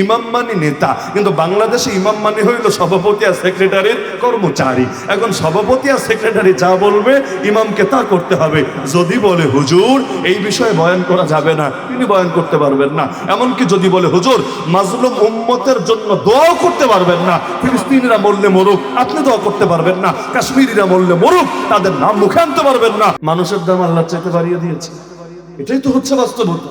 ইমাম মানে নেতা, কিন্তু বাংলাদেশে ইমাম মানে হইল সভাপতি আর সেক্রেটারির কর্মচারী। এখন সভাপতি আর সেক্রেটারি যা বলবে, ইমামকে তা করতে হবে। যদি বলে হুজুর, এই বিষয়ে বয়ান করা যাবে না, তিনি বয়ান করতে পারবেন না। এমনকি যদি বলে হুজুর, মাজলুম উম্মতের জন্য দোয়াও করতে পারবেন না। ফিলিস্তিনিরা মরলে মরুক, আপনি দোয়া করতে পারবেন না। কাশ্মীরিরা মরলে মরুক, তাদের নাম মুখে আনতে পারবেন না। মানুষের দাম আল্লাহ চাইতে বাড়িয়ে দিয়েছে। এটাই তো হচ্ছে বাস্তবতা।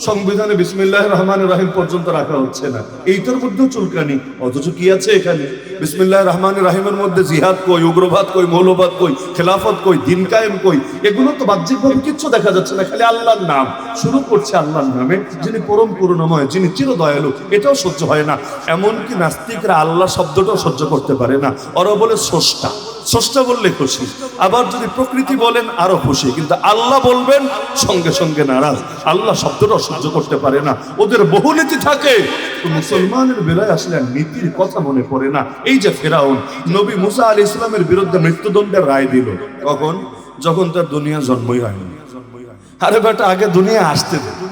সংবিধানে বিসমিল্লাহ রহমান রাহিম পর্যন্ত রাখা হচ্ছে না। এইটার মধ্যেও চুলকানি। অথচ কি আছে এখানে? বিসমিল্লাহ রহমান রাহিমের মধ্যে জিহাদ কই, উগ্রবাদ কই, মৌলবাদ কই, খেলাফত কই, দিন কায়েম কই, এগুলো তো বাহ্যিকভাবে কিচ্ছু দেখা যাচ্ছে না, খালি আল্লাহর নাম। শুরু করছে আল্লাহর নামে, যিনি পরম করুণাময়, যিনি চির দয়ালু এটাও সহ্য হয় না। এমনকি নাস্তিকরা আল্লাহ শব্দটাও সহ্য করতে পারে না। ওরা বলে স্রষ্টা। স্রষ্টা বললে খুশি। আবার যদি প্রকৃতি বলেন, আরও খুশি। কিন্তু আল্লাহ বলবেন, সঙ্গে সঙ্গে নারাজ। আল্লাহ শব্দটা সহ্য করতে পারে না। ওদের বহু নীতি থাকে। মুসলমানের বেলায় আসলে নীতির কথা মনে পড়ে না। এই যে ফেরাউন, নবী মুসা আল ইসলামের বিরুদ্ধে মৃত্যুদণ্ডের রায় দিল। কখন? যখন তার দুনিয়া জন্মই হয়নি। আরে বেটা, আগে দুনিয়া আসতে দে।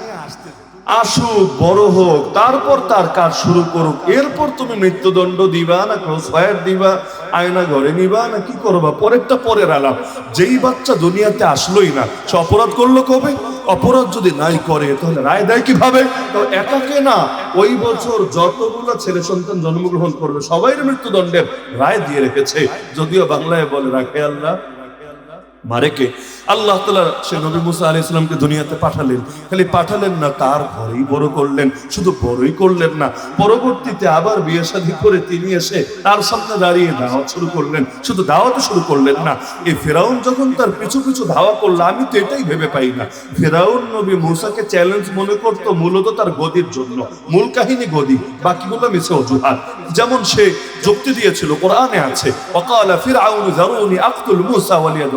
আসুক, বড় হোক, তারপর তার কাজ শুরু করুক। এরপর তুমি মৃত্যুদণ্ড দিবা, না ক্রস ফায়ার দিবা, আয়না ঘরে নিবা, না কি করবা? পরেরটা পরের আলাপ। যেই বাচ্চা দুনিয়াতে আসলোই না, সে অপরাধ করল কবে? অপরাধ যদি নাই করে, তাহলে রায় দেয় কীভাবে? একাকে না, ওই বছর যতগুলো ছেলে সন্তান জন্মগ্রহণ করবে সবাই মৃত্যুদণ্ডের রায় দিয়ে রেখেছে। যদিও বাংলায় বলে রাখে আল্লাহ মারেকে আল্লাহ তালা সে নবী মুসা আলি ইসলামকে দুনিয়াতে পাঠালেন। খালি পাঠালেন না, তার ঘরেই বড় করলেন, শুধু বড়ই করলেন না, পরবর্তীতে আবার বিয়ে শাদী করে তিনি এসে তার সামনে দাঁড়িয়ে দাওয়াত শুরু করলেন। শুধু দাওয়াত শুরু করলেন না, এই ফেরাউন যখন তার পিছু পিছু ধাওয়া করল, আমি তো এটাই ভেবে পাই না। ফেরাউন নবী মুসাকে চ্যালেঞ্জ মনে করতো মূলত তার গদির জন্য, মূল কাহিনী গদি, বাকিগুলো মিশে অজুহাত। যেমন সে যুক্তি দিয়েছিল, কোরআনে আছে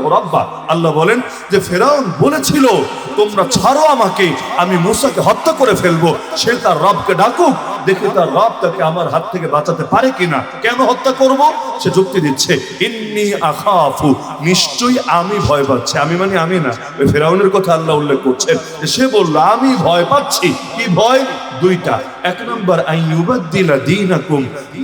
রাব্বা। আল্লাহ বলেন যে, ফেরাউন বলেছিল, তোমরা ছাড়ো আমাকে, আমি মুসাকে হত্যা করে ফেলব, সে তার রবকে ডাকুক দেখে তার রব তাকে আমার হাত থেকে বাঁচাতে পারে কিনা। কেন হত্যা করব? সে যুক্তি দিচ্ছে, ইন্নি আখাফু, নিশ্চয়ই আমি ভয় পাচ্ছি। আমি মানে আমি না, ওই ফেরাউনের কথা আল্লাহ উল্লেখ করছেন। সে বলল, আমি ভয় পাচ্ছি। কি ভয়? দুইটা। এক নম্বর, আইয়ুবাদ্দিলা দিনাকুম।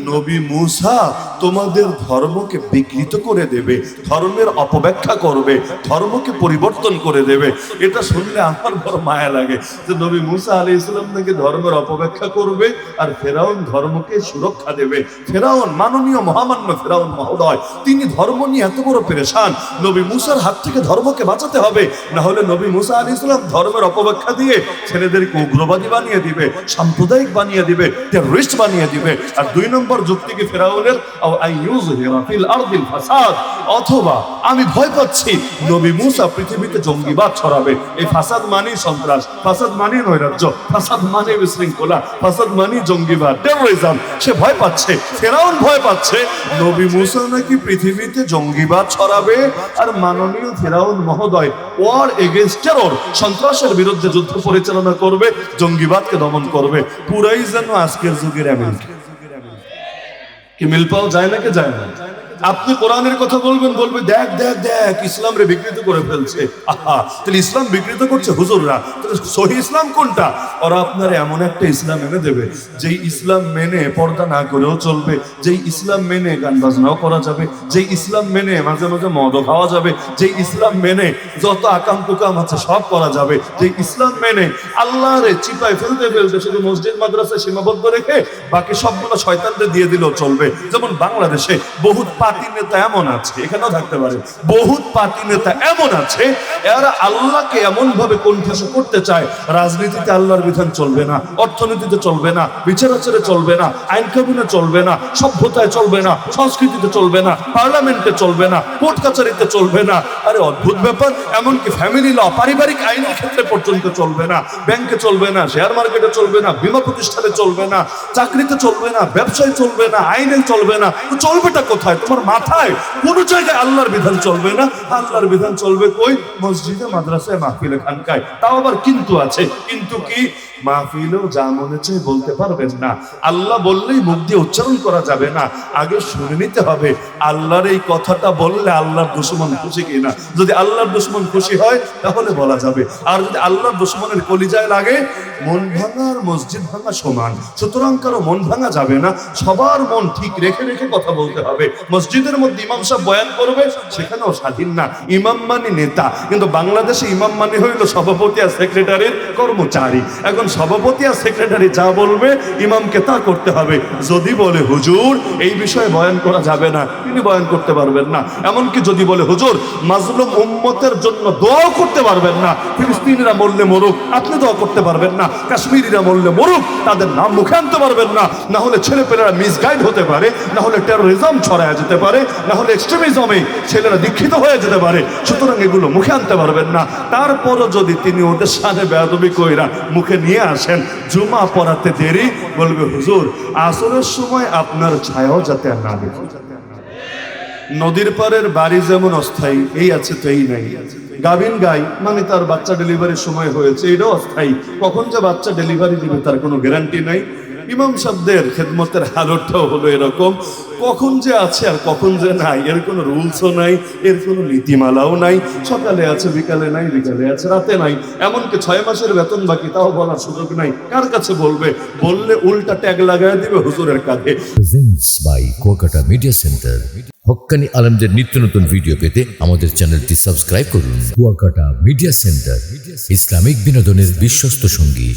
নবী মুসা তোমাদের ধর্মকে বিকৃত করে দেবে, ধর্মের অপব্যাখ্যা করবে, ধর্মকে পরিবর্তন করে দেবে। এটা শুনলে আমার বড় মায়া লাগে যে নবী মুসা আলী ইসলাম নাকি ধর্মের অপব্যাখ্যা করবে আর ফেরাউন ধর্মকে সুরক্ষা দেবে। ফেরাউন মাননীয় মহামান্য ফেরাউন মহোদয়, তিনি ধর্ম নিয়ে এত বড় পেরেশান। নবী মুসার হাত থেকে ধর্মকে বাঁচাতে হবে, না হলে নবী মুসা আলী ইসলাম ধর্মের অপব্যাখ্যা দিয়ে ছেলেদেরকে উগ্রবাদী বানিয়ে দিবে, সাম্প্রদায়িক বানিয়ে দিবে টেররিস্ট বানিয়ে দিবে। আর দুই নম্বর যুক্তি কি ফেরাউনের? অথবা আমি ভয় পাচ্ছি নবী মুসা পৃথিবীতে জঙ্গিবাদ ছড়াবে। এই ফাসাদ মানে সন্ত্রাস, ফাসাদ মানে নৈরাজ্য, ফাসাদ মানে বিশৃঙ্খলা, ফাসাদ মানে জঙ্গিবাদ। টেরোরিজম সে ভয় পাচ্ছে, ফেরাউন ভয় পাচ্ছে। নবী মুসা নাকি পৃথিবীতে জঙ্গিবাদ ছড়াবে? আর মাননীয় ফেরাউন মহোদয় ওয়ার এগেনস্ট টেরর সন্ত্রাসের বিরুদ্ধে যুদ্ধ পরিচালনা করবে, জঙ্গিবাদকে দমন করবে। পুরাই যেন আজকের যুগের আমেরিকা। কি মিল পাওয়া যায় না কে যায় না? আপনি কোরআনের কথা বলবেন, বলবে, দেখ দেখ দেখ, ইসলাম রে বিকৃত করে ফেলছে। তাহলে ইসলাম বিকৃত করছে হুজুররা? তাহলে সহি ইসলাম কোনটা? ওরা আপনার এমন একটা ইসলাম এনে দেবে, যেই ইসলাম মেনে পর্দা না করেও চলবে, যেই ইসলাম মেনে গান বাজনাও করা যাবে, যেই ইসলাম মেনে মাঝে মাঝে মদও খাওয়া যাবে, যেই ইসলাম মেনে যত আকাম কুকাম আছে সব করা যাবে, যেই ইসলাম মেনে আল্লাহরে চিপায় ফেলতে ফেলতে শুধু মসজিদ, মাদ্রাসায় সীমাবদ্ধ রেখে বাকি সবগুলো শয়তানদের দিয়ে দিলেও চলবে। যেমন বাংলাদেশে বহুত পার্টি নেতা এমন আছে এখানেও থাকতে পারে পার্টি নেতা এমন আছে এরা আল্লাহকে এমন ভাবে করতে চায় রাজনীতিতে আল্লাহর বিধান চলবে না অর্থনীতিতে চলবে না বিচার আচারে চলবে না আইন কানুনে চলবে না সভ্যতায় চলবে না সংস্কৃতিতে চলবে না পার্লামেন্টে চলবে না কোর্ট কাছারিতে চলবে না আরে অদ্ভুত ব্যাপার এমনকি ফ্যামিলি ল পারিবারিক আইনের ক্ষেত্রে পর্যন্ত চলবে না ব্যাংকে চলবে না শেয়ার মার্কেটে চলবে না বিমা প্রতিষ্ঠানে চলবে না চাকরিতে চলবে না ব্যবসায় চলবে না আইনে চলবে না চলবেটা কোথায় তোমার মাথায় কোনো জায়গায় আল্লাহর বিধান চলবে না। আল্লাহর বিধান চলবে কই মসজিদে, মাদ্রাসায় মাহফিলে খানকায়। তাও আবার কিন্তু আছে। কিন্তু কি? মাহফিলেও যা মনে চায় বলতে পারবেন না। আল্লাহ বললেই মুখ দিয়ে উচ্চারণ করা যাবে না। আগে শুনে নিতে হবে, আল্লাহর এই কথাটা বললে আল্লাহর দুশ্মন খুশি কিনা। যদি আল্লাহর দুশ্মন খুশি হয়, তাহলে বলা যাবে। আর যদি আল্লাহর দুশ্মনের কলিজায় লাগে, মন ভাঙা মসজিদ ভাঙা সমান। সুতরাং কারও মন ভাঙা যাবে না। সবার মন ঠিক রেখে রেখে কথা বলতে হবে। মসজিদের মধ্যে ইমাম সাহেব বয়ান করবে, সেখানেও স্বাধীন না। ইমাম মানে নেতা। কিন্তু বাংলাদেশে ইমাম মানে হইল সভাপতি আর সেক্রেটারির কর্মচারী। এখন সভাপতি আর সেক্রেটারি যা বলবে ইমামকে তা করতে হবে। যদি বলে হুজুর, এই বিষয়ে বয়ান করা যাবে না, তিনি বয়ান করতে পারবেন না। এমনকি যদি বলে হুজুর, মাজলুম উম্মতের জন্য দোয়াও করতে পারবেন না। ফিলিস্তিনিরা মরলে মরুক, আপনি দোয়া করতে পারবেন না। কাশ্মীরিরা মরলে মরুক, তাদের নাম মুখে আনতে পারবেন না। না হলে ছেলেপেলেরা মিসগাইড হতে পারে না হলে টেরোরিজম ছড়ায় যেতে পারে না হলে এক্সট্রিমিজমে ছেলেরা দীক্ষিত হয়ে যেতে পারে। সুতরাং এগুলো মুখে আনতে পারবেন না। তারপরও যদি তিনি ওদের সাথে বেয়াদবি কইরা মুখে নিয়ে আসেন। জুমা পড়াতে দেরি। বলবে, হুজুর, আসরের সময় আপনার ছায়াও যাতে না দেখি। নদীর পারের বাড়ি যেমন অস্থায়ী, এই আছে তো এই নাই। গাভিন গাই মানে তার বাচ্চা ডেলিভারির সময় হয়েছে, এটাও অস্থায়ী। কখন যে বাচ্চা ডেলিভারি দিবে তার কোনো গ্যারান্টি নাই। ইমাম সাহেবদের খেদমতের হালতটাও হলো এরকম। কখন যে আছে আর কখন যে নাই, এর কোনো রুলসও নাই, এর কোনো নীতিমালাও নাই। সকালে আছে, বিকালে নাই, বিকালে আছে, রাতে নাই। এমনকি ছয় মাসের বেতন বাকি, তাও বলার সুযোগ নাই। কার কাছে বলবে? বললে উল্টা ট্যাগ লাগায় দিবে হুজুরের কাঁধে। বাই কুয়াকাটা মিডিয়া সেন্টার হক্কানি আলমদের নিত্য নতুন ভিডিও পেতে আমাদের চ্যানেলটি সাবস্ক্রাইব করুন। কুয়াকাটা মিডিয়া সেন্টার ইসলামিক বিনোদনের বিশ্বস্ত সঙ্গী।